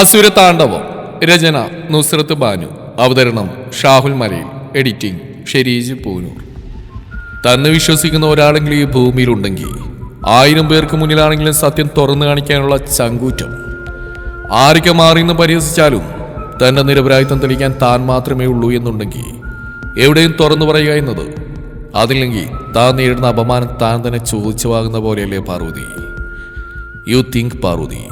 അസുര താണ്ഡവം രചന നുസ്രത്ത് ബാനു. അവതരണം ഷാഹുൽ മലയിൽ. എഡിറ്റിംഗ് ഷെരീജ് പൂനൂർ. തന്നെ വിശ്വസിക്കുന്ന ഒരാളെങ്കിലും ഈ ഭൂമിയിലുണ്ടെങ്കിൽ ആയിരം പേർക്ക് മുന്നിലാണെങ്കിലും സത്യം തുറന്നു കാണിക്കാനുള്ള ചങ്കൂറ്റം. ആരൊക്കെ മാറിയെന്ന് പരിഹസിച്ചാലും തന്റെ നിരപരാധിത്വം തെളിയിക്കാൻ താൻ മാത്രമേ ഉള്ളൂ എന്നുണ്ടെങ്കിൽ എവിടെയും തുറന്നു പറയുക എന്നത് അതില്ലെങ്കിൽ താൻ നേരിടുന്ന അപമാനം താൻ തന്നെ ചോദിച്ചു വാങ്ങുന്ന പോലെയല്ലേ പാർവതി? U think Parvathi.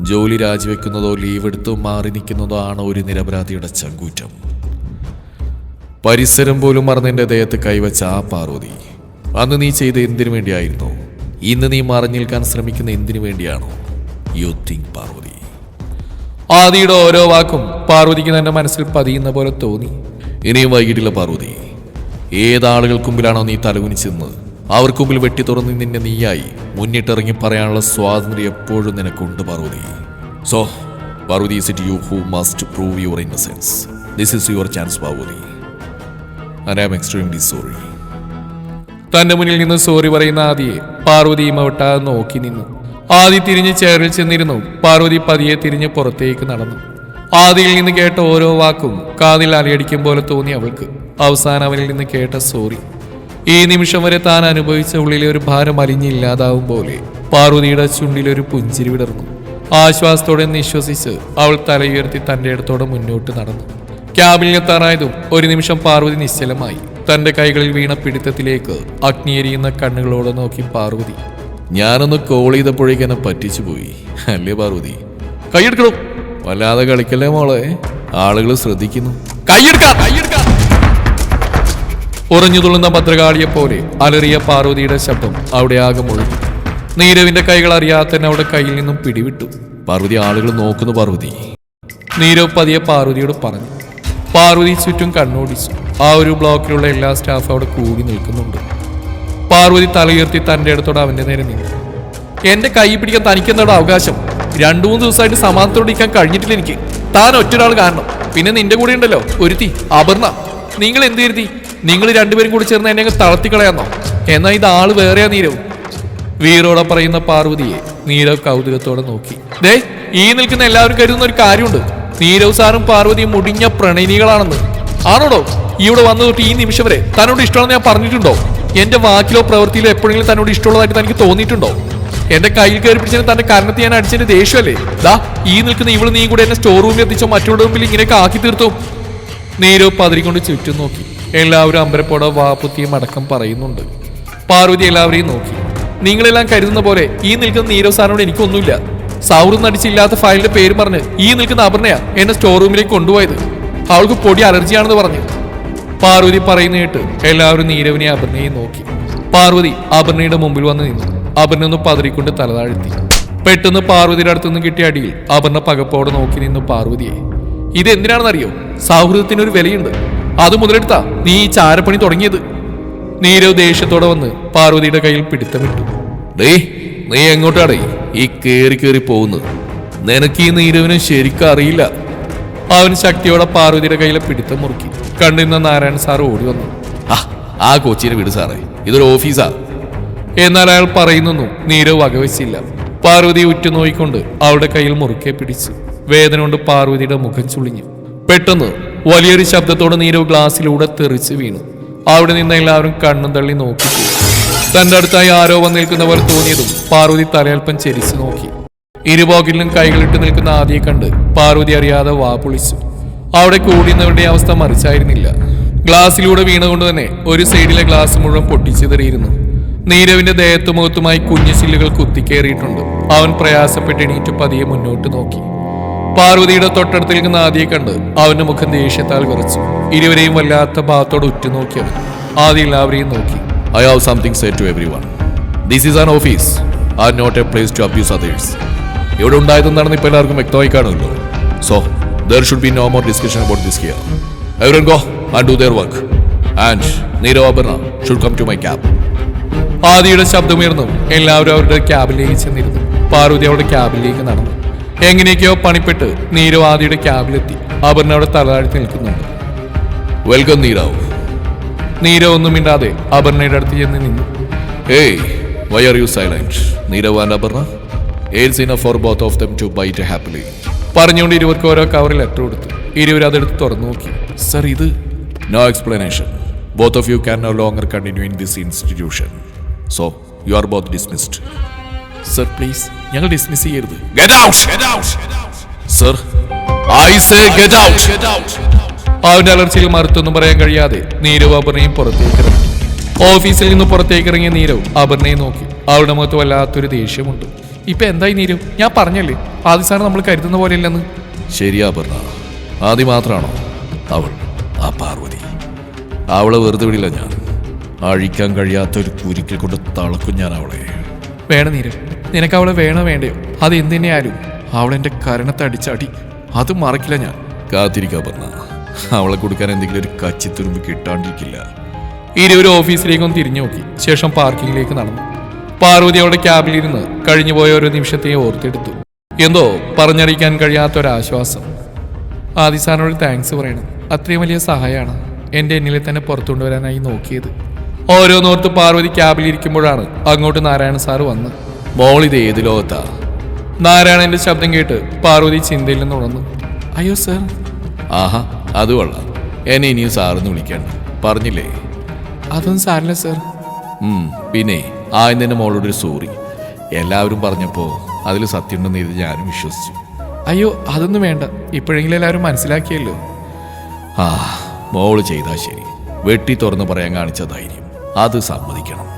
ജോലി രാജിവെക്കുന്നതോ ലീവ് എടുത്തോ മാറി നിൽക്കുന്നതോ ആണ് ഒരു നിരപരാധിയുടെ ചങ്കൂറ്റം. പരിസരം പോലും മറന്ന് എന്റെ ദേഹത്ത് കൈവച്ച ആ പാർവതി. അന്ന് നീ ചെയ്ത എന്തിനു വേണ്ടിയായിരുന്നു? ഇന്ന് നീ മറഞ്ഞു നിൽക്കാൻ ശ്രമിക്കുന്ന എന്തിനു വേണ്ടിയാണോ? You think Parvathy. ആദിയുടെ ഓരോ വാക്കും പാർവതിക്ക് തന്റെ മനസ്സിൽ പതിയുന്ന പോലെ തോന്നി. ഇനിയും വൈകിട്ടില്ല പാർവതി. ഏതാളുകൾക്ക് മുമ്പിലാണോ നീ തലകുനിച്ചെന്ന് അവർക്ക് മുമ്പിൽ വെട്ടി തുറന്ന് നിന്നെ നീയായി. മുന്നിട്ടിറങ്ങി പറയാനുള്ള സ്വാതന്ത്ര്യം എപ്പോഴും നിനക്കുണ്ട് Parvathy. So Parvathy sit you who must prove your innocence this is your chance Parvathy. I am extremely sorry തന്റെ മുന്നിൽ നിന്ന് സോറി പറയുന്ന ആദിയെ പാർവതി മവിട്ടാതെ നോക്കി നിന്നു. ആദി തിരിഞ്ഞ് ചേറിൽ ചെന്നിരുന്നു. പാർവതി പതിയെ തിരിഞ്ഞ് പുറത്തേക്ക് നടന്നു. ആദിയിൽ നിന്ന് കേട്ട ഓരോ വാക്കും കാതിൽ അലയടിക്കും പോലെ തോന്നി അവൾക്ക്. അവസാനം അവനിൽ നിന്ന് കേട്ട സോറി ഈ നിമിഷം വരെ താൻ അനുഭവിച്ച ഉള്ളിലെ ഒരു ഭാരം അലിഞ്ഞില്ലാതാവും പോലെ പാർവതിയുടെ ചുണ്ടിലൊരു പുഞ്ചിരി വിടർന്നു. ആശ്വാസത്തോടെ നിശ്വസിച്ച് അവൾ തലയുയർത്തി തന്റെ അടുത്തോടെ മുന്നോട്ട് നടന്നു. ക്യാബിൽ എത്താറായതും ഒരു നിമിഷം പാർവതി നിശ്ചലമായി തന്റെ കൈകളിൽ വീണ പിടുത്തത്തിലേക്ക് അഗ്നിയെരിയുന്ന കണ്ണുകളോടെ നോക്കി പാർവതി. ഞാനൊന്ന് കോൾ ചെയ്തപ്പോഴേക്ക് എന്നെ പറ്റിച്ചു പോയി. അല്ലേ പാർവതി? കൈയെടുക്കണം വല്ലാതെ കളിക്കല്ലേ മോളെ? ആളുകൾ ശ്രദ്ധിക്കുന്നു. കൈയെടുക്കാം കൈയെടുക്കാം. ഉറഞ്ഞു തുള്ളുന്ന ഭദ്രകാളിയെ പോലെ അലറിയ പാർവതിയുടെ ശബ്ദം അവിടെ ആകെ മുഴങ്ങി. നീരവിന്റെ കൈകൾ അറിയാതെ തന്നെ അവിടെ കയ്യിൽ നിന്നും പിടിവിട്ടു. പാർവതി ആളുകൾ നോക്കുന്നു പാർവതി. നീരവ് പതിയെ പാർവതിയോട് പറഞ്ഞു. പാർവതി ചുറ്റും കണ്ണോടിച്ചു. ആ ഒരു ബ്ലോക്കിലുള്ള എല്ലാ സ്റ്റാഫും അവിടെ കൂടി നിൽക്കുന്നുണ്ട്. പാർവതി തലയുയർത്തി തന്റെ അടുത്തോടെ അവന്റെ നേരെ നിന്നു. എന്റെ കൈ പിടിക്കാൻ തനിക്കെന്താണ് അവകാശം? രണ്ടു മൂന്ന് ദിവസമായിട്ട് സമാധാനത്തോടെ ഇരിക്കാൻ കഴിഞ്ഞിട്ടില്ല എനിക്ക്. താൻ ഒറ്റൊരാൾ കാരണം. പിന്നെ നിന്റെ കൂടെ ഉണ്ടല്ലോ. ഒരുത്തി അപർണ. നിങ്ങൾ എന്ത് കരുതി? നിങ്ങൾ രണ്ടുപേരും കൂടി ചേർന്ന് എന്നെ തളർത്തിക്കളയാന്നോ? എന്നാ ഇത് ആൾ വേറെയാ നീരവ്. വീറോടെ പറയുന്ന പാർവതിയെ നീരവ് കൗതുകത്തോടെ നോക്കി. ദേ ഈ നിൽക്കുന്ന എല്ലാവരും കരുതുന്ന ഒരു കാര്യമുണ്ട്. നീരവ് സാറും പാർവതിയും മുടിഞ്ഞ പ്രണയിനികളാണെന്ന്. ആണോടോ? ഇവിടെ വന്നു തൊട്ട് ഈ നിമിഷം വരെ തന്നോട് ഇഷ്ടമാണെന്ന് ഞാൻ പറഞ്ഞിട്ടുണ്ടോ? എന്റെ വാക്കിലോ പ്രവൃത്തിയിലോ എപ്പോഴെങ്കിലും തന്നോട് ഇഷ്ടമുള്ളതായിട്ട് തനിക്ക് തോന്നിയിട്ടുണ്ടോ? എന്റെ കയ്യിൽ കയറി പിടിച്ചതിന് തന്റെ കാരണത്തിൽ ഞാൻ അടിച്ചതിന്റെ ദേഷ്യമല്ലേ? ദാ ഈ നിൽക്കുന്ന ഇവൾ നീ കൂടെ എന്നെ സ്റ്റോർ റൂമിൽ എത്തിച്ചോ മറ്റുള്ള മുമ്പിൽ ഇങ്ങനെയൊക്കെ ആക്കി തീർത്തു? നീരവ് പതിരിക്കൊണ്ട് ചുറ്റും നോക്കി. എല്ലാവരും അമ്പരപ്പോടെ വാപ്പുത്തിയും അടക്കം പറയുന്നുണ്ട്. പാർവതി എല്ലാവരെയും നോക്കി. നിങ്ങളെല്ലാം കരുതുന്ന പോലെ ഈ നിൽക്കുന്ന നീരവ് സാറിനോട് എനിക്കൊന്നുമില്ല. സൗറും നടിച്ചില്ലാത്ത ഫയലിന്റെ പേര് പറഞ്ഞ് ഈ നിൽക്കുന്ന അപർണയാ എന്നെ സ്റ്റോർ റൂമിലേക്ക് കൊണ്ടുപോയത്. അവൾക്ക് പൊടി അലർജിയാണെന്ന് പറഞ്ഞു. പാർവതി പറയുന്ന കേട്ട് എല്ലാവരും നീരവിനെ അപർണയെ നോക്കി. പാർവതി അപർണയുടെ മുമ്പിൽ വന്ന് നിന്നു. അപർണ ഒന്ന് പതറിക്കൊണ്ട് തലതാഴ്ത്തി. പെട്ടെന്ന് പാർവതിയുടെ അടുത്തുനിന്ന് കിട്ടിയ അടിയിൽ അപർണ പകപ്പോടെ നോക്കി നിന്നു പാർവതിയെ. ഇത് എന്തിനാണെന്നറിയോ സൗഹൃദത്തിനൊരു വിലയുണ്ട്. അത് മുതലെടുത്താ നീ ഈ ചാരപ്പണി തുടങ്ങിയത്. നീരവ് ദേഷ്യത്തോടെ വന്ന് പാർവതിയുടെ കയ്യിൽ പിടുത്തമിട്ടു. ഡേ നീ എങ്ങോട്ടാടേ ഈ കേറി കേറി പോകുന്നത്? നിനക്ക് ഈ നീരവിനെ ശരിക്കും അറിയില്ല. അവൻ ശക്തിയോടെ പാർവതിയുടെ കയ്യിലെ പിടുത്തം മുറുക്കി. കണ്ടിരുന്ന നാരായണൻ സാർ ഓടി വന്നു. ആ ആ കൊച്ചിനെ വിട് സാറേ ഇതൊരു ഓഫീസാ. എന്നാൽ അയാൾ പറയുന്നൊന്നും നീരവ് വകവെച്ചില്ല. പാർവതി ഉറ്റുനോയിക്കൊണ്ട് അവളുടെ കയ്യിൽ മുറുക്കെ പിടിച്ചു. വേദന കൊണ്ട് പാർവതിയുടെ മുഖം ചുളിഞ്ഞു. പെട്ടെന്ന് വലിയൊരു ശബ്ദത്തോടെ നീരവ് ഗ്ലാസ്സിലൂടെ തെറിച്ച് വീണു. അവിടെ നിന്ന് എല്ലാവരും കണ്ണും തള്ളി നോക്കി. തന്റെ അടുത്തായി ആരോ വന്ന് നിൽക്കുന്നവർ തോന്നിയതും പാർവതി തലയൽപ്പം ചെരിച്ചു നോക്കി. ഇരുപോക്കിലും കൈകളിട്ട് നിൽക്കുന്ന ആദിയെ കണ്ട് പാർവതി അറിയാതെ വാ പൊളിച്ചു. അവിടെ കൂടിയുന്നവരുടെ അവസ്ഥ മറിച്ചായിരുന്നില്ല. ഗ്ലാസ്സിലൂടെ വീണുകൊണ്ട് തന്നെ ഒരു സൈഡിലെ ഗ്ലാസ് മുഴുവൻ പൊട്ടിച്ചെറിയിരുന്നു നീരവിന്റെ ദേഹത്തു മുഖത്തുമായി കുഞ്ഞു ചില്ലുകൾ കുത്തിക്കേറിയിട്ടുണ്ട്. അവൻ പ്രയാസപ്പെട്ട് എണീറ്റ് പതിയെ മുന്നോട്ട് നോക്കി. പാർവതിയുടെ തൊട്ടടുത്ത് നിൽക്കുന്ന ആദിയെ കണ്ട് അവന്റെ മുഖം ദേഷ്യത്താൽ വിറച്ചു. ഇരുവരെയും വല്ലാത്ത ഭാഗത്തോട് ഉറ്റുനോക്കി അവൻ ആദ്യ എല്ലാവരെയും നോക്കി. I have something set to everyone this is an office are not a place to abuse others ഇവിടെ ഉണ്ടായതെന്താണെന്ന് ഇപ്പോൾ എല്ലാവർക്കും വ്യക്തമായി കാണുമല്ലോ so there should be no more discussion about this here everyone go and do their work and Neerav Aparna should come to my cabin ആദിയുടെ ശബ്ദമുയർന്നു. എല്ലാവരും അവരുടെ ക്യാബിലേക്ക് ചെന്നിരുന്നു. പാർവതി അവരുടെ ക്യാബിലേക്ക് നടന്നു. എങ്ങനെയൊക്കെയോ പണിപ്പെട്ട് നീരവ് ആദിയുടെ ക്യാബിലെത്തി. അപർണ അവിടെ തലതാഴ്ത്തി നിൽക്കുന്നുണ്ട് വെൽക്കം നീരാവ്. നീരവ് ഒന്നും മിണ്ടാതെ അപർണയുടെ അടുത്ത് ചെന്ന് നിന്നു. Hey why are you silent Neerav and Aparna else enough for both of them to bite happily പറഞ്ഞുകൊണ്ട് ഇരുവർക്ക് ഓരോ കവറിൽ ലെറ്റർ കൊടുത്തു. ഇരുവർ അതെടുത്ത് തുറന്നു നോക്കി. സർ ഇത് no explanation both of you can no longer continue in this institution so you are both dismissed sir please ഞങ്ങൾ ഡിസ്മിസ് ചെയ്യരുത്. Get out sir I say get out അവന്റെ അലർച്ചയിൽ മറുത്തൊന്നും പറയാൻ കഴിയാതെ നീരവ് അപർണയും പുറത്തേക്ക് ഇറങ്ങി. ഓഫീസിൽ നിന്ന് പുറത്തേക്ക് ഇറങ്ങിയ നീരവ് അപർണയെ നോക്കി. അവളുടെ മുഖത്ത് വല്ലാത്തൊരു ദേഷ്യമുണ്ട്. ഇപ്പൊ എന്തായി നീരവ്? ഞാൻ പറഞ്ഞല്ലേ? ആദ്യസാണ് നമ്മൾ കരുതുന്ന പോലെ ഇല്ലെന്ന്. ശരിയാ അപർണ. ആദ്യ മാത്രമാണോ അവൾ. ആ പാർവതി. അവളെ വെറുതെ വിടില്ല ഞാൻ. അഴിക്കാൻ കഴിയാത്ത ഒരു കുരുക്കിൽ കൊണ്ട് തളക്കും ഞാൻ അവളെ. വേണം നീരവ്. നിനക്ക് അവളെ വേണോ വേണ്ടയോ? അത് എന്തിനെയാലും അവളെന്റെ കരണത്തടിച്ചടി അത് മറക്കില്ല ഞാൻ. കാത്തിരിക്കാ പറഞ്ഞ അവളെ കൊടുക്കാൻ എന്തെങ്കിലും ഒരു കച്ചിത്തുരുമ്പ് കിട്ടാണ്ടിരിക്കില്ല. ഇരുവരും ഓഫീസിലേക്കൊന്ന് തിരിഞ്ഞു നോക്കി. ശേഷം പാർക്കിങ്ങിലേക്ക് നടന്നു. പാർവതി അവളുടെ ക്യാബിലിരുന്ന് കഴിഞ്ഞുപോയ ഒരു നിമിഷത്തെയും ഓർത്തെടുത്തു. എന്തോ പറഞ്ഞറിയിക്കാൻ കഴിയാത്തൊരാശ്വാസം. ആദിസാനോട് താങ്ക്സ് പറയണം. അത്രയും വലിയ സഹായമാണ് എന്റെ എന്നിലെ തന്നെ പുറത്തുകൊണ്ടുവരാനായി നോക്കിയത്. ഓരോന്നോർത്ത് പാർവതി ക്യാബിലിരിക്കുമ്പോഴാണ് അങ്ങോട്ട് നാരായണ സാറ് വന്ന് മോൾ ഇത് ഏത് ലോകത്താ? നാരായണന്റെ ശബ്ദം കേട്ട് പാർവതി ചിന്തയിൽ നിന്ന് ഉണർന്നു. അയ്യോ സാർ ആഹാ അത് കൊള്ളാം. എന്നെ ഇനിയും സാറെന്ന് വിളിക്കണ്ട. പറഞ്ഞില്ലേ? അതൊന്നും സാറില്ല സർ പിന്നെ ആദ്യം തന്നെ മോളോട് ഒരു സോറി എല്ലാവരും പറഞ്ഞപ്പോൾ അതിൽ സത്യമുണ്ടെന്ന് ഇത് ഞാനും വിശ്വസിച്ചു. അയ്യോ അതൊന്നും വേണ്ട. ഇപ്പോഴെങ്കിലും എല്ലാവരും മനസ്സിലാക്കിയല്ലോ. ആ മോൾ ചെയ്താൽ ശരി. വെട്ടി തുറന്ന് പറയാൻ കാണിച്ച ധൈര്യം. അത് സമ്മതിക്കണം.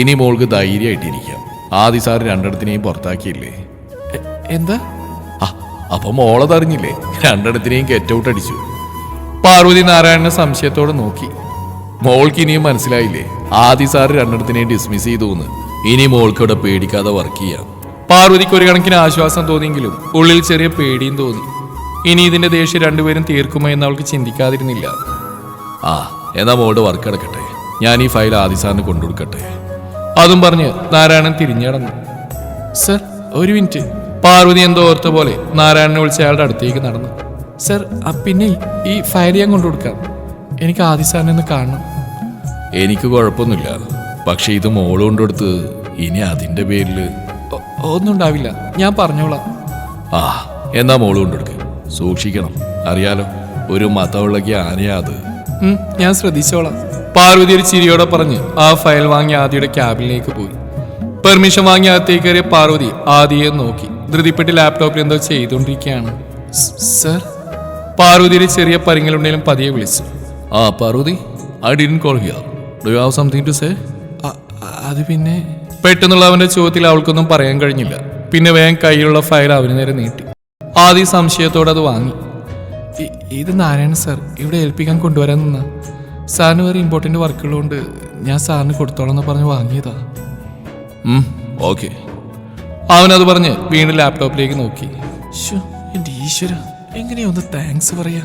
ഇനി മോൾക്ക് ധൈര്യമായിട്ടിരിക്കാം. ആദി സാർ രണ്ടിടത്തിനെയും പുറത്താക്കിയില്ലേ? എന്താ? അപ്പൊ മോളതറിഞ്ഞില്ലേ രണ്ടിടത്തിനെയും ഗെറ്റ് ഔട്ട് അടിച്ചു. പാർവതി നാരായണനെ സംശയത്തോടെ നോക്കി. മോൾക്ക് ഇനിയും മനസ്സിലായില്ലേ? ആദി സാർ രണ്ടിടത്തിനെയും ഡിസ്മിസ് ചെയ്തു എന്ന്. ഇനി മോൾക്ക് ഇവിടെ പേടിക്കാതെ വർക്ക് ചെയ്യാം. പാർവതിക്ക് ഒരു കണക്കിന് ആശ്വാസം തോന്നിയെങ്കിലും ഉള്ളിൽ ചെറിയ പേടിയും തോന്നി. ഇനി ഇതിന്റെ ദേഷ്യം രണ്ടുപേരും തീർക്കുമോ എന്ന് അവൾക്ക് ചിന്തിക്കാതിരുന്നില്ല. ആ എന്നാ മോളുടെ വർക്ക് അടക്കട്ടെ ഞാൻ ഈ ഫയൽ ആദി സാറിന് കൊണ്ടുകൊടുക്കട്ടെ. അതും പറഞ്ഞ് നാരായണൻ തിരിഞ്ഞടങ്ങും സർ ഒരു മിനിറ്റ്. പാർവതി എന്തോ ഓർത്ത പോലെ നാരായണനെ വിളിച്ച് അയാളുടെ അടുത്തേക്ക് നടന്നു. സർ ആ പിന്നെ ഈ ഫയൽ ഞാൻ കൊണ്ടുകൊടുക്കാം എനിക്ക് ആദി സാറിനെ ഒന്ന് കാണണം. എനിക്ക് കുഴപ്പമൊന്നുമില്ല. പക്ഷെ ഇത് മോൾ കൊണ്ടുകൊടുത്ത് ഇനി അതിന്റെ പേരിൽ ഒന്നും ഉണ്ടാവില്ല. ഞാൻ പറഞ്ഞോളാം. ആ എന്നാ മോൾ കൊണ്ടെടുക്ക് സൂക്ഷിക്കണം. അറിയാലോ ഒരു മതമുള്ളക്ക് ആനയാ അത്. ഞാൻ ശ്രദ്ധിച്ചോളാം. പാർവതി ഒരു ചിരിയോടെ പറഞ്ഞ് ആ ഫയൽ വാങ്ങി ആദിയുടെ ക്യാബിനിലേക്ക് പോയി. പെർമിഷൻ വാങ്ങി അകത്തേക്ക് കയറിയ പാർവതി ആദിയെ നോക്കി. ധൃതിപ്പെട്ട് ലാപ്ടോപ്പിൽ എന്തോ ചെയ്തുകൊണ്ടിരിക്കുകയാണ്. സർ? പാർവതിയുടെ ചെറിയ പരിങ്ങലുണ്ടെങ്കിലും പതിയെ വിളിച്ചു. ആ Parvathy I didn't call here do you have something to say അത് പിന്നെ പെട്ടെന്നുള്ള അവന്റെ ചോദ്യത്തിൽ അവൾക്കൊന്നും പറയാൻ കഴിഞ്ഞില്ല. പിന്നെ വേഗം കയ്യിലുള്ള ഫയൽ അവന് നേരെ നീട്ടി. ആദ്യ സംശയത്തോടെ അത് വാങ്ങി. ഇത് നാരായണ സർ. ഇവിടെ ഏൽപ്പിക്കാൻ കൊണ്ടുവരാൻ നിന്ന. സാറിന് വേറെ ഇമ്പോർട്ടന്റ് വർക്കുള്ളതുകൊണ്ട് ഞാൻ സാറിന് കൊടുത്തോളാം എന്ന് പറഞ്ഞ് വാങ്ങിയതാ. ഓക്കെ അവനത് പറഞ്ഞ് വീണ്ടും ലാപ്ടോപ്പിലേക്ക് നോക്കി. ശ്ശോ, എന്റെ ഈശ്വര എങ്ങനെയൊന്ന് താങ്ക്സ് പറയാ.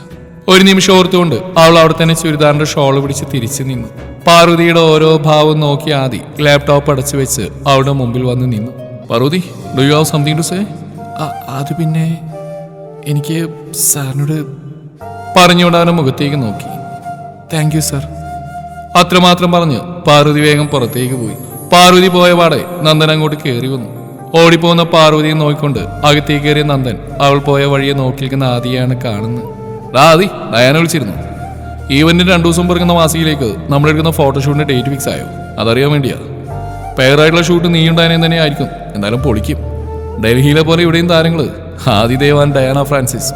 ഒരു നിമിഷം ഓർത്തുകൊണ്ട് അവൾ അവിടെ തന്നെ ചുരിദാറിന്റെ ഷോൾ പിടിച്ച് തിരിച്ചു നിന്നു. പാർവതിയുടെ ഓരോ ഭാവം നോക്കി ആദി ലാപ്ടോപ്പ് അടച്ചു വെച്ച് അവളുടെ മുമ്പിൽ വന്ന് നിന്നു. Parvathy do you have something to say അത് പിന്നെ എനിക്ക് സാറിനോട് പറഞ്ഞുകൊണ്ട് അവന്റെ മുഖത്തേക്ക് നോക്കി. താങ്ക് യു സർ അത്രമാത്രം പറഞ്ഞ് പാർവതി വേഗം പുറത്തേക്ക് പോയി. പാർവതി പോയ പാടെ നന്ദൻ അങ്ങോട്ട് കയറി വന്നു. ഓടിപ്പോകുന്ന പാർവതിയെ നോക്കിക്കൊണ്ട് അകത്തേക്ക് കയറിയ നന്ദൻ അവൾ പോയ വഴിയെ നോക്കി നിൽക്കുന്ന ആദിയാണ് കാണുന്നത്. "ഡാ ആദി ഡയാന വിളിച്ചിരുന്നു. ഈവന്റിന് രണ്ടു ദിവസം പിറക്കുന്ന മാസികയിലേക്ക് നമ്മൾ എടുക്കുന്ന ഫോട്ടോഷൂട്ടിന്റെ ഡേറ്റ് ഫിക്സ് ആയോ? അതറിയാൻ വേണ്ടിയാ. പെയറായിട്ടുള്ള ഷൂട്ട് നീ ഉണ്ടായതിനെ തന്നെ ആയിരിക്കും. എന്തായാലും പൊളിക്കും. ഡൽഹിയിലെ പോലെ ഇവിടെയും താരങ്ങൾ ആദിദേവാൻ ഡയാന ഫ്രാൻസിസ്.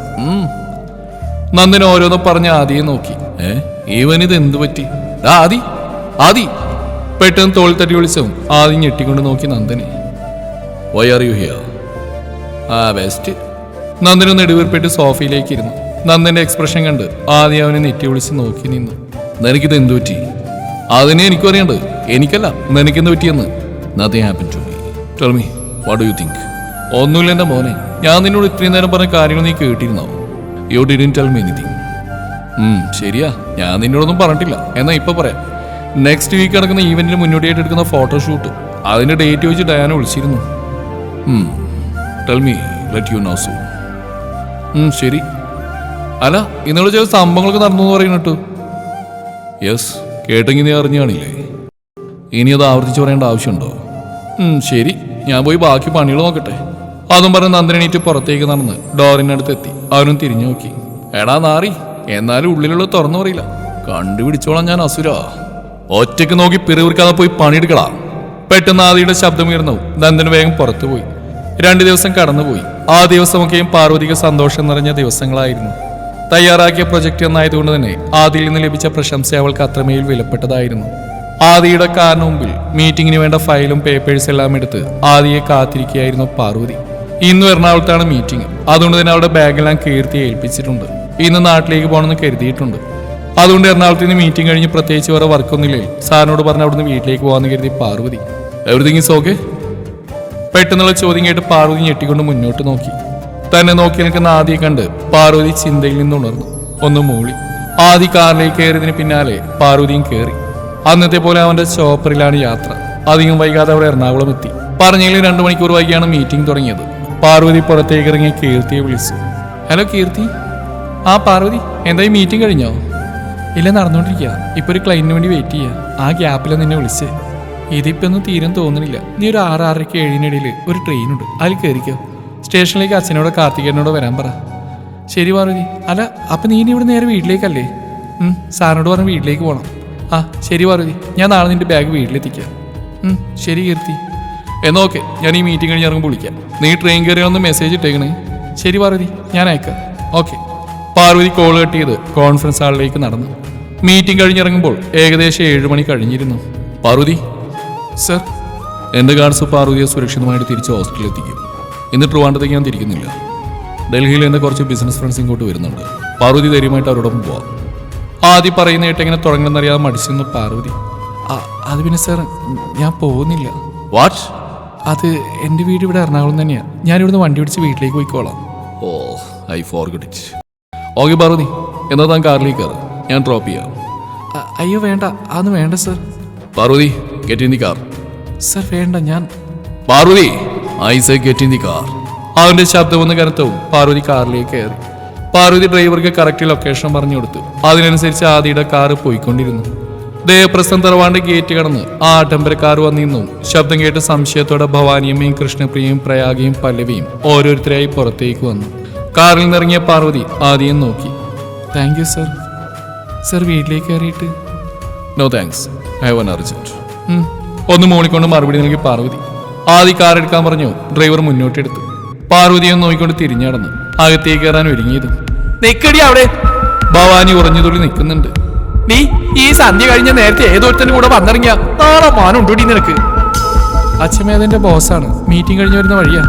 ഉം. നന്ദൻ ഓരോന്ന് പറഞ്ഞ ആദിയെ നോക്കി. ഏ? ഇത് എന്തു പറ്റി? ആദി ആദി. പെട്ടെന്ന് തോൾ തട്ടി വിളിച്ചു ആദ്യം ഞെട്ടിക്കൊണ്ട് നോക്കി നന്ദനെ. വൈ ആർ യു ഹിയർ ആ ബെസ്റ്റ് നന്ദനും നെടുവീർപ്പെട്ട് സോഫയിലേക്ക് ഇരുന്നു നന്ദന്റെ എക്സ്പ്രഷൻ കണ്ട് ആദ്യം അവനെ നെറ്റി വിളിച്ച് നോക്കി നിന്നു. നിനക്കിത് എന്തു പറ്റി? അതിനെ എനിക്കും അറിയണ്ട്. എനിക്കല്ല നിനക്കെന്ത് പറ്റിയെന്ന്? Nothing happen to me tell me what do you think ഒന്നുമില്ല എന്റെ മോനെ. ഞാൻ നിന്നോട് ഇത്രയും നേരം പറഞ്ഞ കാര്യങ്ങൾ നീ കേട്ടിരുന്നോ? You didn't tell me anything ശരിയാ. ഞാൻ നിന്നോടൊന്നും പറഞ്ഞിട്ടില്ല. എന്നാ ഇപ്പൊ പറയാം. നെക്സ്റ്റ് വീക്ക് നടക്കുന്ന ഈവെന്റിന് മുന്നോടിയായിട്ട് എടുക്കുന്ന ഫോട്ടോഷൂട്ട് അതിന്റെ ഡേറ്റ് വെച്ച് ഡയാന വിളിച്ചിരുന്നു. Tell me let you know soon ശരി. അല്ല ഇന്നോട് ചില സംഭവങ്ങളൊക്കെ നടന്നു എന്ന് പറയുന്നു യെസ് കേട്ടെങ്കിൽ നീ അറിഞ്ഞാണില്ലേ ഇനി അത് ആവർത്തിച്ച് പറയേണ്ട ആവശ്യമുണ്ടോ? ശരി. ഞാൻ പോയി ബാക്കി പണികൾ നോക്കട്ടെ. അതും പറഞ്ഞ് നന്ദിനീറ്റ് പുറത്തേക്ക് നടന്ന് ഡോറിനടുത്ത് എത്തി. അവനും തിരിഞ്ഞു നോക്കി. എടാ നാറി എന്നാലും ഉള്ളിലുള്ള തുറന്നു പറയില്ല. കണ്ടുപിടിച്ചോളാം ഞാൻ അസുര. ഒറ്റയ്ക്ക് നോക്കി പിറവിർക്കാതെ പോയി പണിയെടുക്കളാ പെട്ടെന്ന് ആദിയുടെ ശബ്ദമുയർന്നു. നന്ദൻ വേഗം പുറത്തുപോയി രണ്ടു ദിവസം കടന്നുപോയി. ആ ദിവസമൊക്കെയും പാർവതിക്ക് സന്തോഷം നിറഞ്ഞ ദിവസങ്ങളായിരുന്നു. തയ്യാറാക്കിയ പ്രൊജക്റ്റ് എന്നായതുകൊണ്ട് തന്നെ ആദിയിൽ നിന്ന് ലഭിച്ച പ്രശംസ അവൾക്ക് അത്രമേൽ വിലപ്പെട്ടതായിരുന്നു. ആദിയുടെ കാറിന് മുമ്പിൽ മീറ്റിംഗിന് വേണ്ട ഫയലും പേപ്പേഴ്സ് എല്ലാം എടുത്ത് ആദിയെ കാത്തിരിക്കുകയായിരുന്നു പാർവതി. ഇന്നും എറണാകുളത്താണ് മീറ്റിംഗ് അതുകൊണ്ട് തന്നെ അവളുടെ ബാഗെല്ലാം കീർത്തി ഏൽപ്പിച്ചിട്ടുണ്ട്. ഇന്ന് നാട്ടിലേക്ക് പോകണമെന്ന് കരുതിയിട്ടുണ്ട്. അതുകൊണ്ട് എറണാകുളത്ത് നിന്ന് മീറ്റിംഗ് കഴിഞ്ഞ് പ്രത്യേകിച്ച് വേറെ വർക്കൊന്നുമില്ലേ? സാറിനോട് പറഞ്ഞ് അവിടുന്ന് വീട്ടിലേക്ക് പോകാമെന്ന് കരുതി പാർവതി. എവറിതിങ് ഈസ് ഓക്കെ പെട്ടെന്നുള്ള ചോദ്യം കേട്ട് പാർവതി ഞെട്ടിക്കൊണ്ട് മുന്നോട്ട് നോക്കി. തന്നെ നോക്കി നിൽക്കുന്ന ആദ്യം കണ്ട് പാർവതി ചിന്തയിൽ നിന്ന് ഉണർന്നു. ഒന്ന് മൂളി. ആദ്യ കാറിലേക്ക് കയറിയതിന് പിന്നാലെ പാർവതിയും കയറി. അന്നത്തെ പോലെ അവന്റെ ചോപ്പറിലാണ് യാത്ര. അധികം വൈകാതെ അവർ എറണാകുളം എത്തി. പറഞ്ഞതിൽ രണ്ടു മണിക്കൂർ വൈകിയാണ് മീറ്റിംഗ് തുടങ്ങിയത്. പാർവതി പുറത്തേക്ക് ഇറങ്ങി കീർത്തിയെ വിളിച്ചു. ഹലോ കീർത്തി. ആ പാർവതി എന്തായി മീറ്റിംഗ് കഴിഞ്ഞോ? ഇല്ല നടന്നുകൊണ്ടിരിക്കുക ഇപ്പൊ ഒരു ക്ലൈന്റിന് വേണ്ടി വെയിറ്റ് ചെയ്യുക ആ ഗ്യാപ്പിലാണ് നിന്നെ വിളിച്ചേ. ഇതിപ്പോ ഒന്നും തീരും തോന്നുന്നില്ല നീ ഒരു ആറ് ആറരയ്ക്ക് ഏഴിനിടയിൽ ഒരു ട്രെയിൻ ഉണ്ട്. അതിൽ കയറിക്കോ സ്റ്റേഷനിലേക്ക് അച്ഛനോട് കാർത്തികേയനോട് വരാൻ പറ. ശരി പാർവതി. അല്ല അപ്പൊ നീ ഇനി ഇവിടെ നേരെ വീട്ടിലേക്കല്ലേ? സാറിനോട് പറഞ്ഞ് വീട്ടിലേക്ക് പോകണം ആ ശരി പാർവതി. ഞാൻ നാളെ നിന്റെ ബാഗ് വീട്ടിലെത്തിക്കാം. ശരി കീർത്തി. എന്നാ ഓക്കെ ഞാൻ ഈ മീറ്റിംഗ് കഴിഞ്ഞ് ഇറങ്ങുമ്പോൾ വിളിക്കാം. നീ ട്രെയിൻ കയറി ഒന്ന് മെസ്സേജ് ഇട്ടേക്കണേ. ശരി പാർവതി ഞാൻ അയക്കാം. ഓക്കെ. പാർവതി കോൾ കെട്ടിയത് കോൺഫറൻസ് ഹാളിലേക്ക് നടന്നു. മീറ്റിംഗ് കഴിഞ്ഞിറങ്ങുമ്പോൾ ഏകദേശം ഏഴ് മണി കഴിഞ്ഞിരുന്നു. പാർവതി? സർ എന്റെ ഗാർഡ്സ് പാർവതിയെ സുരക്ഷിതമായിട്ട് തിരിച്ച് ഹോസ്പിറ്റലിൽ എത്തിക്കും. ഇന്ന് ട്രിവാൻഡത്തേക്ക് ഞാൻ തിരിക്കുന്നില്ല. ഡൽഹിയിൽ എന്റെ കുറച്ച് ബിസിനസ് ഫ്രണ്ട്സ് ഇങ്ങോട്ട് വരുന്നുണ്ട്. പാർവതി ധൈര്യമായിട്ട് അവരോടൊപ്പം പോവാം. ആദ്യം പറയുന്ന കേട്ട് എങ്ങനെ തുടങ്ങണമെന്നറിയാതെ മടിച്ചെന്ന് പാർവതി. "ആ- അത് പിന്നെ സാർ ഞാൻ പോകുന്നില്ല. വാട്ട് അത് എന്റെ വീട് ഇവിടെ എറണാകുളം തന്നെയാണ് ഞാനിവിടുന്ന് വണ്ടി പിടിച്ച് വീട്ടിലേക്ക് പോയിക്കോളാം. ഓ I for it okay Parvathy എന്നാ താൻ കാറിലേക്ക് കയറ്. ഞാൻ ഡ്രോപ്പ് ചെയ്യാം. അയ്യോ വേണ്ട. അതൊന്നും വേണ്ട sir. Parvathy get in the car sir വേണ്ട ഞാൻ Parvathy I say get in the car അവന്റെ ശബ്ദം ഒന്ന് കനത്തവും പാർവതി കാറിലേക്ക് കയറി. പാർവതി ഡ്രൈവർക്ക് കറക്റ്റ് ലൊക്കേഷൻ പറഞ്ഞു കൊടുത്തു. അതിനനുസരിച്ച് ആദിയുടെ കാർ പോയിക്കൊണ്ടിരുന്നു. ദേവപ്രസ്ഥം തറവാണ്ട് ഗേറ്റ് കടന്ന് ആ ആഡംബരക്കാർ വന്നിരുന്നു ശബ്ദം കേട്ട് സംശയത്തോടെ ഭവാനിയമ്മയും കൃഷ്ണപ്രിയയും പ്രയാഗയും പല്ലവിയും ഓരോരുത്തരായി പുറത്തേക്ക് വന്നു. കാറിൽ നിന്നിറങ്ങിയ പാർവതി ആദ്യം നോക്കി. താങ്ക് യു സർ സർ വീട്ടിലേക്ക് കയറിയിട്ട്. No thanks I want urgent ഒന്ന് മൂളിക്കൊണ്ട് മറുപടി നൽകി പാർവതി. ആദ്യ കാർ എടുക്കാൻ പറഞ്ഞു. ഡ്രൈവർ മുന്നോട്ടെടുത്തു. പാർവതിയെ നോക്കിക്കൊണ്ട് തിരിഞ്ഞു നടന്നു അകത്തേക്ക് കയറാൻ ഒരുങ്ങിയത്. അവിടെ. ഭവാനി ഉറഞ്ഞുതുള്ളി നിൽക്കുന്നുണ്ട്. നീ ഈ സന്ധ്യ കഴിഞ്ഞ നേരത്തെ ഏതോരുത്തന്റെ കൂടെ വന്നിറങ്ങിയ നാളെ മാനുണ്ടോടി നിനക്ക്? അച്ഛമേതന്റെ ബോസാണ്. മീറ്റിംഗ് കഴിഞ്ഞ് വരുന്ന വഴിയാ.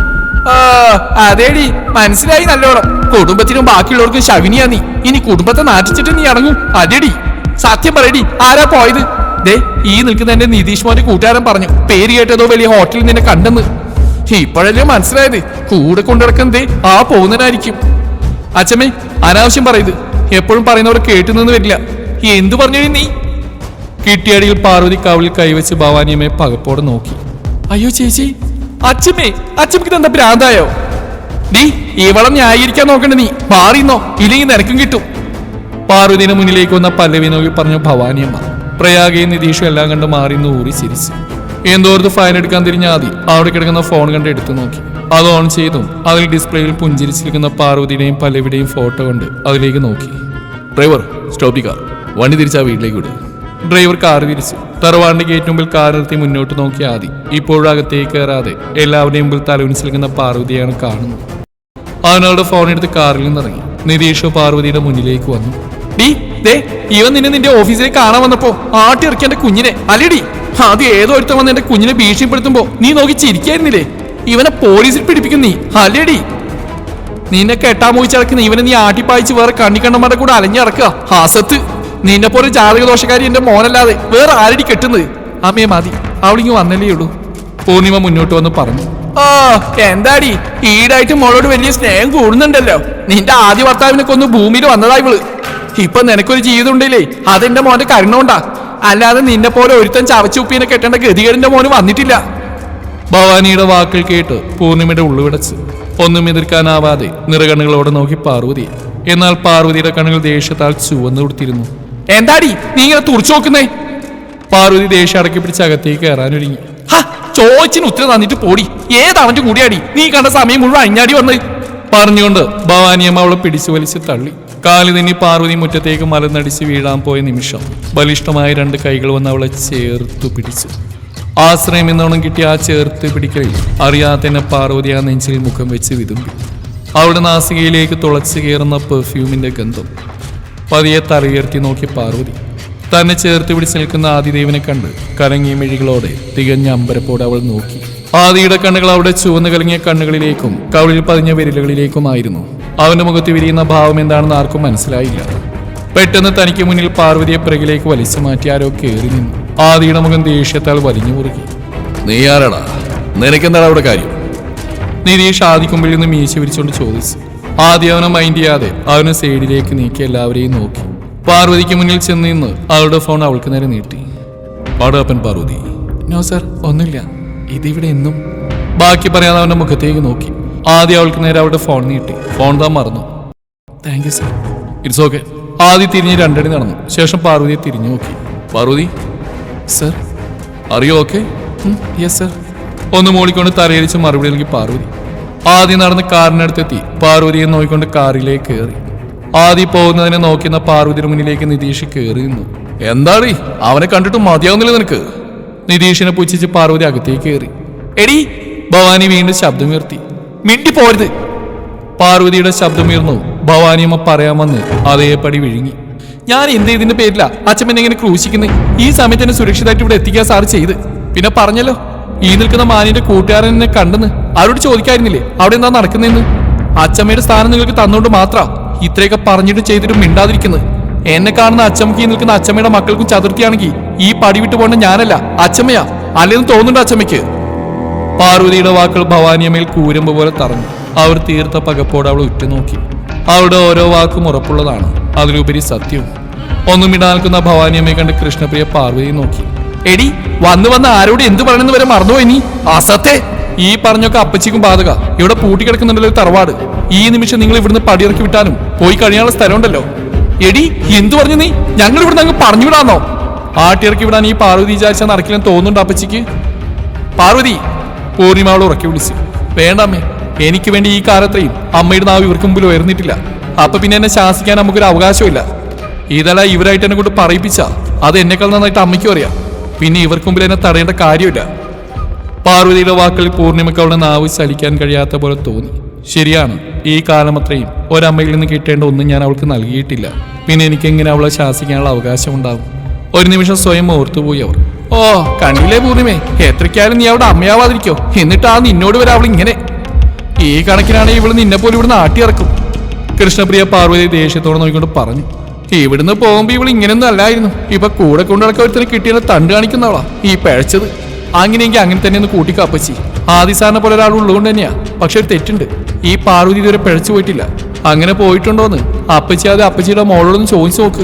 അതേടി. മനസ്സിലായി നല്ലോണം. കുടുംബത്തിനും ബാക്കിയുള്ളവർക്കും ശവിനിയാ നീ. ഇനി കുടുംബത്തെ നാറ്റിച്ചിട്ട് നീ അടങ്ങും. അതേടി സത്യം പറയടി. ആരാ പോയത്? ദേ ഈ നിൽക്കുന്ന എന്റെ നിതീഷ് മോന്റെ കൂട്ടുകാരൻ പറഞ്ഞു. പേര് കേട്ടതോ വലിയ ഹോട്ടലിൽ നിന്നെ കണ്ടെന്ന്. ഇപ്പോഴല്ലേ മനസ്സിലായത്? കൂടെ കൊണ്ടിടക്കുന്നത് ആ പോകുന്നതിനായിരിക്കും അച്ഛമ്മേ അനാവശ്യം പറയത് എപ്പോഴും പറയുന്നവർ കേട്ടു നിന്ന് വരില്ല. എന്തു പറഞ്ഞു നീ? കിട്ടിയടിയിൽ പാർവതി കവിളിൽ കൈവച്ച് ഭവാനിയമ്മയെ പകപ്പോടെ നോക്കി. അയ്യോ ചേച്ചി അച്ഛമ്മേ അച്ഛമ്മക്ക് എന്താ ഭ്രാന്തായോ? നീ ഇവളെ ന്യായീകരിക്കാൻ നോക്കണ്ട നീ. മാറിന്നോ ഇല്ലെങ്കിൽ നിനക്കും കിട്ടും. പാർവതിന് മുന്നിലേക്ക് വന്ന പല്ലവി നോക്കി പറഞ്ഞു ഭവാനിയമ്മ. പ്രയാഗയും നിതീഷും എല്ലാം കണ്ട് മാറി ഊറി ചിരിച്ചു. എന്തോർത്ത് ഫയൽ എടുക്കാൻ തിരിഞ്ഞ ആദി അവിടെ കിടക്കുന്ന ഫോൺ കണ്ട് എടുത്തു നോക്കി. അത് ഓൺ ചെയ്തു അതിൽ ഡിസ്പ്ലേയിൽ പുഞ്ചിരിച്ചിരിക്കുന്ന പാർവതിയുടെയും പല്ലവിയുടെയും ഫോട്ടോ കണ്ട് അതിലേക്ക് നോക്കി. Driver stop car. വണ്ടി തിരിച്ചാ വീട്ടിലേക്ക് വിടുക ഡ്രൈവർ കാർ തിരിച്ചു തറവാടിന്റെ ഗേറ്റ് മുമ്പിൽ കാർ നിർത്തി മുന്നോട്ട് നോക്കിയ ആദി ഇപ്പോഴും അകത്തേക്ക് കയറാതെ എല്ലാവരുടെയും മുമ്പിൽ തലവിനിച്ച് പാർവതിയാണ് കാണുന്നത്. അവനവളുടെ ഫോൺ എടുത്ത് കാറിൽ നിന്നിറങ്ങി. നിരീഷോ പാർവതിയുടെ മുന്നിലേക്ക് വന്നു. ഡീ ദേ ഇവൻ നിന്നെ നിന്റെ ഓഫീസിലേക്ക് കാണാൻ വന്നപ്പോ ആട്ടി ഇറക്കി എന്റെ കുഞ്ഞിനെ. അല്ലേടി ആദ്യം ഏതോ ഒരുത്തം വന്ന് എന്റെ കുഞ്ഞിനെ ഭീഷണിപ്പെടുത്തുമ്പോ നീ നോക്കി ചിരിക്കായിരുന്നില്ലേ? ഇവനെ പോലീസിൽ പിടിപ്പിക്കും നീ. അല്ലേടി. നിന്നെ കെട്ടാൻ മോഹിച്ച് ഇവനെ നീ ആട്ടിപ്പായിച്ച് വേറെ കണ്ണിക്കണ്ണന്മാരുടെ കൂടെ അലഞ്ഞിറക്കുക. ഹാസത്ത്. നിന്നെ പോലെ ജാതക ദോഷക്കാരി എന്റെ മോനല്ലാതെ വേറെ ആരടി കെട്ടുന്നത്? അമ്മയെ മതി അവളിങ്ങ് വന്നല്ലേ ഉള്ളൂ. പൂർണിമ മുന്നോട്ട് വന്ന് പറഞ്ഞു. ഓ എന്താടി? ഈടായിട്ട് മോളോട് വലിയ സ്നേഹം കൂടുന്നുണ്ടല്ലോ. നിന്റെ ആദ്യ ഭർത്താവിനെ കൊന്ന് ഭൂമിയിൽ വന്നതായി വിൾ ഇപ്പൊ നിനക്കൊരു ജീവിതം ഉണ്ടല്ലേ? അതെന്റെ മോന്റെ കരുണോണ്ടാ അല്ലാതെ നിന്നെ പോലെ ഒരുത്തൻ ചവച്ചുപ്പീനെ കെട്ടേണ്ട ഗതികേടിന്റെ മോന് വന്നിട്ടില്ല. ഭവാനിയുടെ വാക്കുകൾ കേട്ട് പൂർണിമയുടെ ഉള്ളുവിടച്ച് ഒന്നും എതിർക്കാനാവാതെ നിറകണ്ണുകളോടെ നോക്കി പാർവതി എന്നാൽ പാർവതിയുടെ കണ്ണുകൾ ദേഷ്യത്താൽ ചുവന്നു കൊടുത്തിരുന്നു എന്താടി നീ ഇങ്ങനെ തുറച്ചു നോക്കുന്നേ? പാർവതി ദേഷ്യം അടക്കി പിടിച്ച് അകത്തേക്ക് കയറാനൊരുങ്ങി ചോദിച്ചിന് ഉത്തരം തന്നിട്ട് പോടി. ഏതാണ്ട് കൂടിയാടി? നീ കണ്ട സമയം മുഴുവൻ അഞ്ഞാടി വന്ന് പറഞ്ഞുകൊണ്ട് ഭവാനിയമ്മ അവളെ പിടിച്ചു വലിച്ച് തള്ളി. കാലി തന്നെ പാർവതി മുറ്റത്തേക്ക് മലന്നടിച്ച് വീഴാൻ പോയ നിമിഷം ബലിഷ്ഠമായ രണ്ട് കൈകൾ വന്ന് അവളെ ചേർത്തു പിടിച്ചു. ആശ്രയം എന്നോണം കിട്ടിയ ആ ചേർത്ത് പിടിക്കലിൽ അറിയാതെ തന്നെ പാർവതി ആ നെഞ്ചിൽ മുഖം വെച്ച് വിതുമ്പി. അവളുടെ നാസികയിലേക്ക് തുളച്ചു കയറുന്ന പെർഫ്യൂമിന്റെ ഗന്ധം. പതിയെ തലയുയർത്തി നോക്കി പാർവതി. തന്നെ ചേർത്ത് പിടിച്ച് നിൽക്കുന്ന ആദിദേവിനെ കണ്ട് കലങ്ങിയ മിഴികളോടെ തികഞ്ഞ അമ്പരപ്പോടെ അവൾ നോക്കി. ആദിയുടെ കണ്ണുകൾ അവിടെ ചുവന്ന് കലങ്ങിയ കണ്ണുകളിലേക്കും കവിളിൽ പതിഞ്ഞ വിരലുകളിലേക്കുമായിരുന്നു. അവന്റെ മുഖത്ത് വിരിയുന്ന ഭാവം എന്താണെന്ന് ആർക്കും മനസ്സിലായില്ല. പെട്ടെന്ന് തനിക്ക് മുന്നിൽ പാർവതിയെ പിറകിലേക്ക് വലിച്ചു മാറ്റി ആരോ കയറി നിന്നു. ആദിയുടെ മുഖം ദേഷ്യത്താൽ വലിഞ്ഞു മുറുകി. നീ ആരാടാ? നിനക്കെന്താണ് അവിടെ കാര്യം? നിതീഷ് ആദിക്കുമ്പിൽ നിന്ന് മീശ വിരിച്ചുകൊണ്ട് ചോദിച്ചു. ആദ്യം അവനെ മൈൻഡ് ചെയ്യാതെ അവനെ സൈഡിലേക്ക് നീക്കി എല്ലാവരെയും നോക്കി. പാർവതിക്ക് മുന്നിൽ ചെന്ന് നിന്ന് അവളുടെ ഫോൺ അവൾക്ക് നേരെ നീട്ടി. പാടാപ്പൻ പാർവതി. നോ സർ ഒന്നുമില്ല. ഇതിവിടെ എന്നും. ബാക്കി പറയാതെ അവന്റെ മുഖത്തേക്ക് നോക്കി. ആദ്യം അവൾക്ക് നേരെ അവളുടെ ഫോൺ നീട്ടി. ഫോൺ താൻ മറന്നു. Thank you sir it's okay ആദ്യം തിരിഞ്ഞ് രണ്ടടി നടന്നു. ശേഷം പാർവതിയെ തിരിഞ്ഞു നോക്കി. പാർവതി? സർ അറിയോ ഓക്കെ യെസ് സർ ഒന്ന് മോളിക്കൊണ്ട് തലയിരിച്ച് മറുപടി നൽകി പാർവതി. ആദ്യം നടന്ന് കാറിനടുത്തെത്തി. പാർവതിയെ നോക്കിക്കൊണ്ട് കാറിലേക്ക് കയറി. ആദ്യം പോകുന്നതിനെ നോക്കുന്ന പാർവതിയുടെ മുന്നിലേക്ക് നിതീഷ് കയറി നിന്നു. എന്താടി? അവനെ കണ്ടിട്ട് മതിയാവുന്നില്ല നിനക്ക്? നിതീഷിനെ പുച്ഛിച്ച് പാർവതി അകത്തേക്ക് കയറി. എടി ഭവാനി വീണ്ടും ശബ്ദമുയർത്തി മിണ്ടി പോരുത്. പാർവതിയുടെ ശബ്ദമുയർന്നു ഭവാനിയമ്മ പറയാമെന്ന് അതേപടി വിഴുങ്ങി. ഞാൻ എന്ത് ഇതിന്റെ പേരില എന്നെ ഇങ്ങനെ ക്രൂശിക്കുന്നത് ഈ സമയത്ത് എന്നെ സുരക്ഷിതമായിട്ട് ഇവിടെ എത്തിക്കാൻ സാർ ചെയ്ത്. പിന്നെ പറഞ്ഞല്ലോ. ഈ നിൽക്കുന്ന മാനിന്റെ കൂട്ടുകാരൻ എന്നെ കണ്ടെന്ന് അവരോട് ചോദിക്കായിരുന്നില്ലേ? അവിടെ എന്താ നടക്കുന്നതെന്ന്? അച്ഛമ്മയുടെ സ്ഥാനം നിങ്ങൾക്ക് തന്നുകൊണ്ട് മാത്രം ഇത്രയൊക്കെ പറഞ്ഞിട്ട് ചെയ്തിട്ട് മിണ്ടാതിരിക്കുന്നത്. എന്നെ കാണുന്ന അച്ഛമ്മക്ക് ഈ നിൽക്കുന്ന അച്ചമ്മയുടെ മക്കൾക്കും ചതുർത്ഥിയാണെങ്കിൽ ഈ പടി വിട്ടു പോകേണ്ട ഞാനല്ല അച്ചമ്മയാ. അല്ലെന്ന് തോന്നുന്നുണ്ട് അച്ചമ്മയ്ക്ക്. പാർവതിയുടെ വാക്കുകൾ ഭവാനിയമ്മയിൽ കൂരമ്പ് പോലെ തറഞ്ഞു. അവർ തീർത്ത പകപ്പോടെ അവൾ ഉറ്റുനോക്കി. അവളുടെ ഓരോ വാക്കും ഉറപ്പുള്ളതാണ്. അതിലുപരി സത്യവും. ഒന്നും ഇടാ നിൽക്കുന്ന ഭവാനിയമ്മയെ കണ്ട് കൃഷ്ണപ്രിയ പാർവതിയെ നോക്കി. എടി വന്നു വന്ന് ആരോട് എന്ത് പറയണെന്ന് വരെ മറന്നുപോയി നീ. അസത്തെ ഈ പറഞ്ഞൊക്കെ അപ്പച്ചിക്കും ബാധക. ഇവിടെ പൂട്ടിക്കിടക്കുന്നുണ്ടല്ലോ ഒരു തറവാട്. ഈ നിമിഷം നിങ്ങൾ ഇവിടുന്ന് പടിയിറക്കി വിട്ടാലും പോയി കഴിയാനുള്ള സ്ഥലമുണ്ടല്ലോ. എടി എന്തു പറഞ്ഞു നീ? ഞങ്ങൾ ഇവിടുന്ന് അങ്ങ് പറഞ്ഞു വിടാന്നോ? ആട്ടിയിറക്കി വിടാൻ ഈ പാർവതി വിചാരിച്ചാൽ നടക്കില്ലെന്ന് തോന്നുന്നുണ്ട് അപ്പച്ചിക്ക്? പാർവതി പൂർണിമാവളെ ഉറക്കി വിളിച്ചു. വേണ്ടമ്മേ എനിക്ക് വേണ്ടി ഈ കാലത്രയും അമ്മയുടെ നാവ് ഇവർക്ക് മുമ്പിൽ ഉയർന്നിട്ടില്ല. അപ്പൊ പിന്നെ എന്നെ ശാസിക്കാൻ നമുക്കൊരു അവകാശമില്ല ഇതല്ല ഇവരായിട്ട് എന്നെ കൊണ്ട് പറയിപ്പിച്ച. അത് എന്നെക്കാൾ നന്നായിട്ട് അമ്മയ്ക്കും അറിയാം. പിന്നെ ഇവർക്ക് മുമ്പിൽ എന്നെ തടയേണ്ട കാര്യമില്ല. പാർവതിയുടെ വാക്കുകളിൽ പൂർണിമയ്ക്ക് അവളുടെ നാവ് ചലിക്കാൻ കഴിയാത്ത പോലെ തോന്നി. ശരിയാണ് ഈ കാലം അത്രയും. ഒരമ്മയിൽ നിന്ന് കിട്ടേണ്ട ഒന്നും ഞാൻ അവൾക്ക് നൽകിയിട്ടില്ല. പിന്നെ എനിക്ക് എങ്ങനെ അവളെ ശാസിക്കാനുള്ള അവകാശം ഉണ്ടാകും ഒരു നിമിഷം സ്വയം ഓർത്തുപോയി അവർ. ഓ കണ്ടില്ലേ പൂർണിമേ എത്രയ്ക്കായാലും നീ അവിടെ അമ്മയാവാതിരിക്കോ? എന്നിട്ടാ നിന്നോട് വരെ അവൾ ഇങ്ങനെ. ഈ കണക്കിനാണെങ്കിൽ ഇവൾ നിന്നെ പോലും ഇവിടെ നാട്ടിയിറക്കും കൃഷ്ണപ്രിയ പാർവതി ദേഷ്യത്തോടെ നോക്കിക്കൊണ്ട് പറഞ്ഞു. ഇവിടുന്ന് പോകുമ്പോ ഇവൾ ഇങ്ങനെയൊന്നും അല്ലായിരുന്നു. ഇപ്പൊ കൂടെ കൊണ്ടുനടക്ക ഒരുത്തനെ കിട്ടിയ തണ്ട് കാണിക്കുന്നവളാ ഈ പഴച്ചത്. അങ്ങനെയെങ്കിൽ അങ്ങനെ തന്നെ ഒന്ന് കൂട്ടിക്കപ്പച്ചി. ആദിസാറിനെ പോലെ ഒരാൾ ഉള്ളതുകൊണ്ട് തന്നെയാ. പക്ഷെ ഒരു തെറ്റുണ്ട്. ഈ പാർവതി ഇതുവരെ പിഴച്ചു പോയിട്ടില്ല. അങ്ങനെ പോയിട്ടുണ്ടോന്ന്? അപ്പച്ചി അത് അപ്പച്ചിയുടെ മോളോടൊന്ന് ചോദിച്ചു നോക്ക്.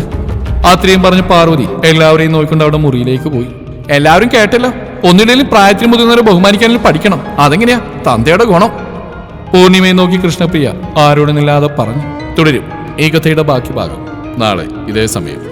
അത്രയും പറഞ്ഞ് പാർവതി എല്ലാവരെയും നോക്കിക്കൊണ്ട് അവിടെ മുറിയിലേക്ക് പോയി. എല്ലാവരും കേട്ടല്ലോ? ഒന്നിടയിലും പ്രായത്തിന് മുതിർന്നവരെ ബഹുമാനിക്കാനും പഠിക്കണം. അതെങ്ങനെയാ? തന്തയുടെ ഗുണം. പൂർണിമയെ നോക്കി കൃഷ്ണപ്രിയ ആരോടുമില്ലാതെ പറഞ്ഞു. തുടരും. ഈ കഥയുടെ ബാക്കി ഭാഗം. നാളെ ഇതേ സമയം.